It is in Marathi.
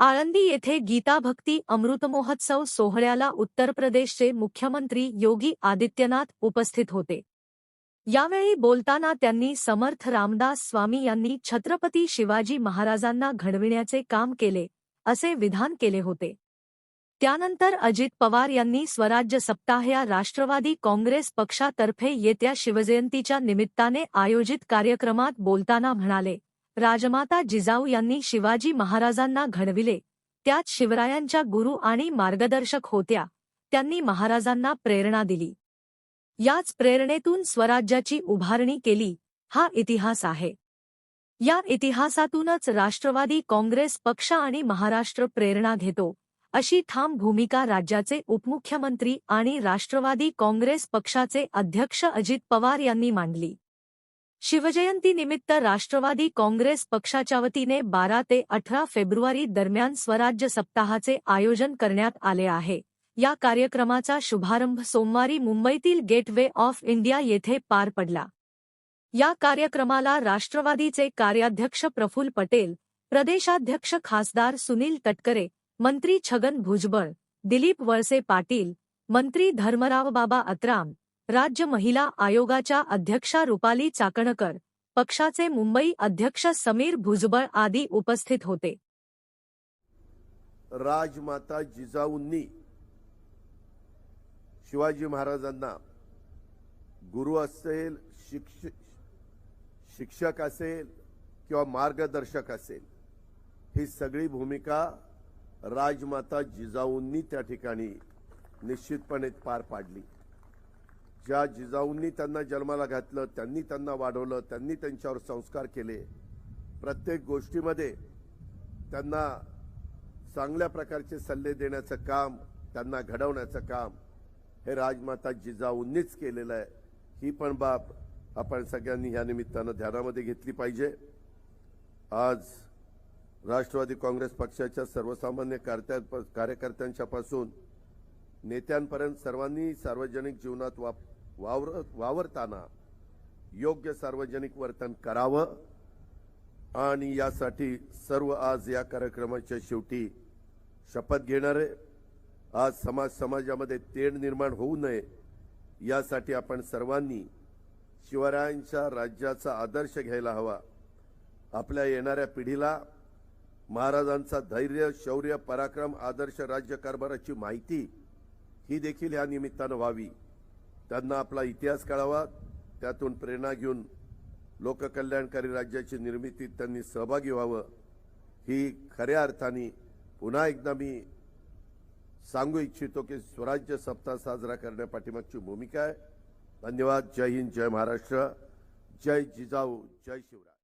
आळंदी येथे गीता भक्ती अमृत महोत्सव सोहळ्याला उत्तर प्रदेशचे मुख्यमंत्री योगी आदित्यनाथ उपस्थित होते. यावेळी बोलताना त्यांनी समर्थ रामदास स्वामी यांनी छत्रपती शिवाजी महाराजांना घडविण्याचे काम केले असे विधान केले होते. त्यानंतर अजित पवार यांनी स्वराज्य सप्ताह या राष्ट्रवादी काँग्रेस पक्षातर्फे येत्या शिवजयंतीच्या निमित्ताने आयोजित कार्यक्रमात बोलताना म्हणाले राजमाता जिजाऊ यांनी शिवाजी महाराजांना घडविले. त्यात शिवरायांच्या गुरु आणि मार्गदर्शक होत्या. त्यांनी महाराजांना प्रेरणा दिली. याच प्रेरणेतून स्वराज्याची उभारणी केली. हा इतिहास आहे. या इतिहासातूनच राष्ट्रवादी काँग्रेस पक्ष आणि महाराष्ट्र प्रेरणा घेतो. अशी ठाम भूमिका राज्याचे उपमुख्यमंत्री आणि राष्ट्रवादी काँग्रेस पक्षाचे अध्यक्ष अजित पवार यांनी मांडली. शिवजयंतीनिमित्त राष्ट्रवादी काँग्रेस पक्षाच्या वतीने बारा ते अठरा फेब्रुवारी दरम्यान स्वराज्य सप्ताहाचे आयोजन करण्यात आले आहे. या कार्यक्रमाचा शुभारंभ सोमवारी मुंबईतील गेटवे ऑफ इंडिया येथे पार पडला. या कार्यक्रमाला राष्ट्रवादीचे कार्याध्यक्ष प्रफुल पटेल प्रदेशाध्यक्ष खासदार सुनील तटकरे मंत्री छगन भुजबळ दिलीप वळसे पाटील मंत्री धर्मरावबाबा अत्राम राज्य महिला आयोगाच्या अध्यक्षा रुपाली चाकणकर पक्षाचे मुंबई अध्यक्ष समीर भुजबळ आदी उपस्थित होते. राजमाता जिजाऊंनी शिवाजी महाराजांना गुरु असेल शिक्ष शिक्षक असेल किंवा मार्गदर्शक असेल ही सगळी भूमिका राजमाता जिजाऊंनी त्या ठिकाणी निश्चितपणे पार पाडली. ज्या जिजाऊंनी त्यांना जन्माला घातलं त्यांनी त्यांना वाढवलं त्यांनी त्यांच्यावर संस्कार केले प्रत्येक गोष्टीमध्ये त्यांना चांगल्या प्रकारचे सल्ले देण्याचं काम त्यांना घडवण्याचं काम हे राजमाता जिजाऊंनीच केलेलं आहे. ही पण बाब आपण सगळ्यांनी या निमित्तानं ध्यानामध्ये घेतली पाहिजे. आज राष्ट्रवादी काँग्रेस पक्षाच्या सर्वसामान्य कार्यकर्त्यांच्या पासून नेत्यांपर्यंत सर्वांनी सार्वजनिक जीवनात वाप वावर वावरताना योग्य सार्वजनिक वर्तन करावं आणि यासाठी सर्व आज या कार्यक्रमाच्या शेवटी शपथ घेणारे आज समाज समाजामध्ये तेढ निर्माण होऊ नये यासाठी आपण सर्वांनी शिवरायांच्या राज्याचा आदर्श घ्यायला हवा. आपल्या येणाऱ्या पिढीला महाराजांचा धैर्य शौर्य पराक्रम आदर्श राज्यकारभाराची माहिती ही देखील या निमित्तानं व्हावी. त्यांना आपला इतिहास कळावा त्यातून प्रेरणा घेऊन लोककल्याणकारी राज्याची निर्मितीत त्यांनी सहभागी व्हावं. ही खऱ्या अर्थाने पुन्हा एकदा मी सांगू इच्छितो की स्वराज्य सप्ताह साजरा करण्यापाठीमागची भूमिका आहे. धन्यवाद. जय हिंद. जय महाराष्ट्र. जय जिजाऊ. जय शिवराय.